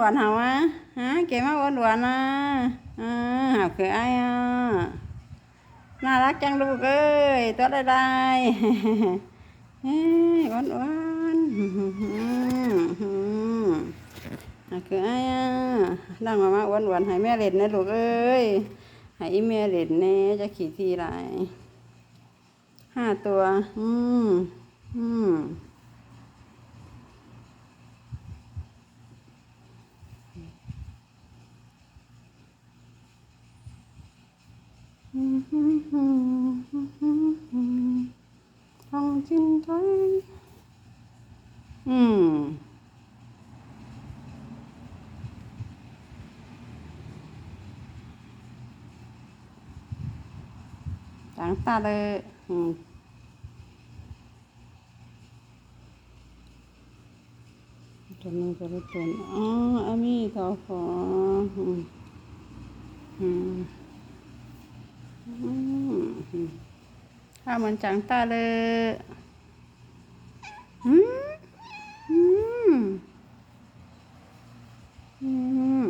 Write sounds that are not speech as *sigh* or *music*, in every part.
หวานหาวะฮะเก๋มากหวานหวานนะอ่าหาคือไอ้อะน่ารักจังลูกเอ้ยตัวได้ได้เฮ้ยหวานหวานหาวคือไอ้อะดังมามาหวานหวานให้แม่เล่นนะลูกเอ้ยให้อีแม่เล่นแน่จะขี่ทีไรห้าตัว อืมอืม không chim thấy ừ. Chẳng ta đây. Chuẩn chuẩn chuẩn. করে চলুন আমি তখন হুম হুম ข้าเหมือนจังตาเลยอืมอืมอืม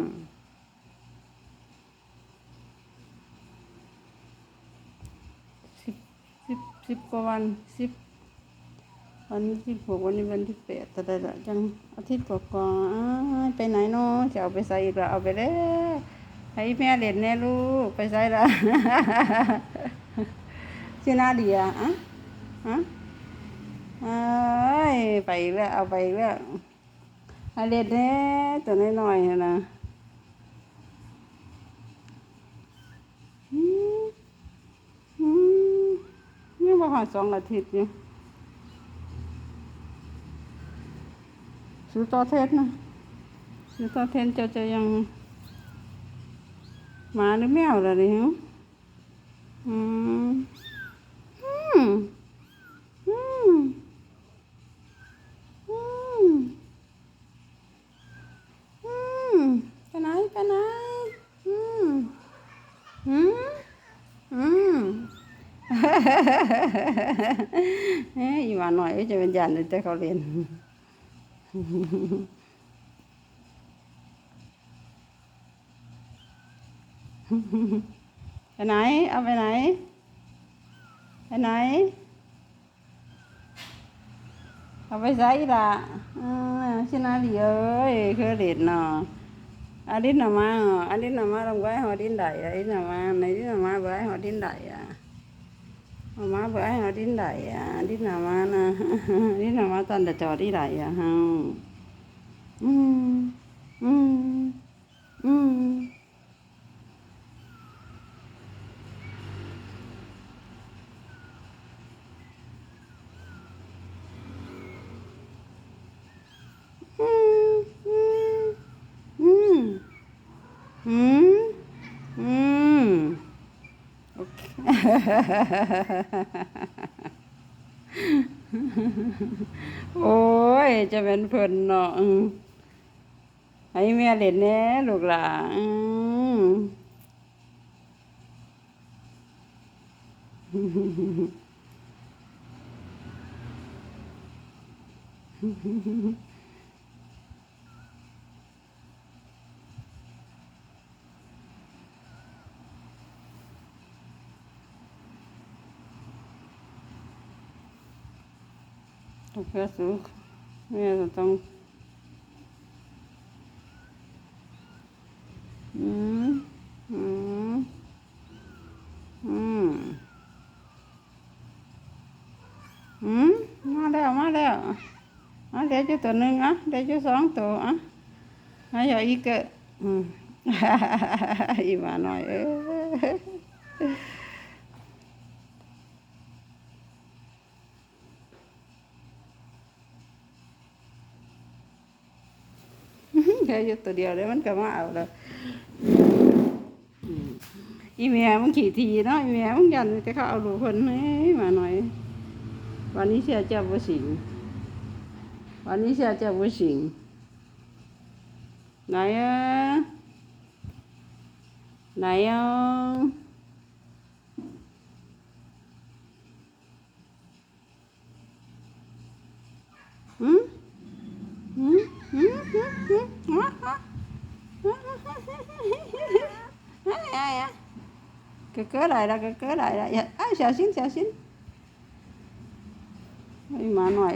สิบสิบสิบกว่าวันสิบวันนี้สิบหกวันนี้วันที่แปดแต่ได้ละจังอาทิตย์กว่าๆอ้ายไปไหนเนาะจะเอาไปใส่อีกล้วเอาไปเลย ให้แม่เล่นแน่ลูก ไปใส่ละชื่อนาเดียอะฮะเอ้ยไปแล้วเอาไปแล้วเอาเล่นแน่ตัวน้อยๆนะนะอืมอืมยังบ่หอดสองอาทิตย์อยู่ซื้อต่อเทศนะซื้อต่อเทศเจะจะยัง หมาหรือแมวล่ะนี่ฮะอืมอืมอืมอืมอืมไปไหนไปไหนอืมอืมอืมเฮ้ยอีหวาหน่อยจะเป็นยันเลยแต่เขาเรียน ไปไหน เอาไปไหน ไปไหน เอาไปใส่ละอชินาดีเอ้ยคือเด็ดเนาะอันนี้น่ะมาอันนี้น่ะมาลงไว้หอดินไดอันนี้น่ะมาในนี้น่ะมาไว้หอดินไดอะเอามาไว้หอดินไดอะอันนี้น่ะมานะอันนี้น่ะมาตอนจะจอดที่ไดอะฮะอืมอืมอืม อืมอืมอืมอืมโอเค โอ้ย จะเป็นเพิ่นเนาะอืมให้แม่เล่นแน่ลูกหลานอืม ต้องเพื่อสุขแม่ก็ต้องอืมอืมอืมอืมมาแล้วมาแล้วอะเดี๋ยวจะตัวหนึ่งอะเดี๋ยวจะสองตัวอะอะอย่าอีกเกะอืม อีมาหน่อยเออ แค่อยู่ตัวเดียวเลยมันก็มาเอาแล้วอีเมียมันขี่ทีเนาะอีเมียมันยันแต่เขาเอาลูกคนให้มาหน่อย วันนี้เสียเจ้าบุสิงวันนี้เสียเจ้าบุสิงไหนอะไหนอะอืมอืมอืมอืมอืม *laughs* 哎呀呀！哥哥来了，哥哥来了！呀，哎，小心，小心！哎呀妈呀！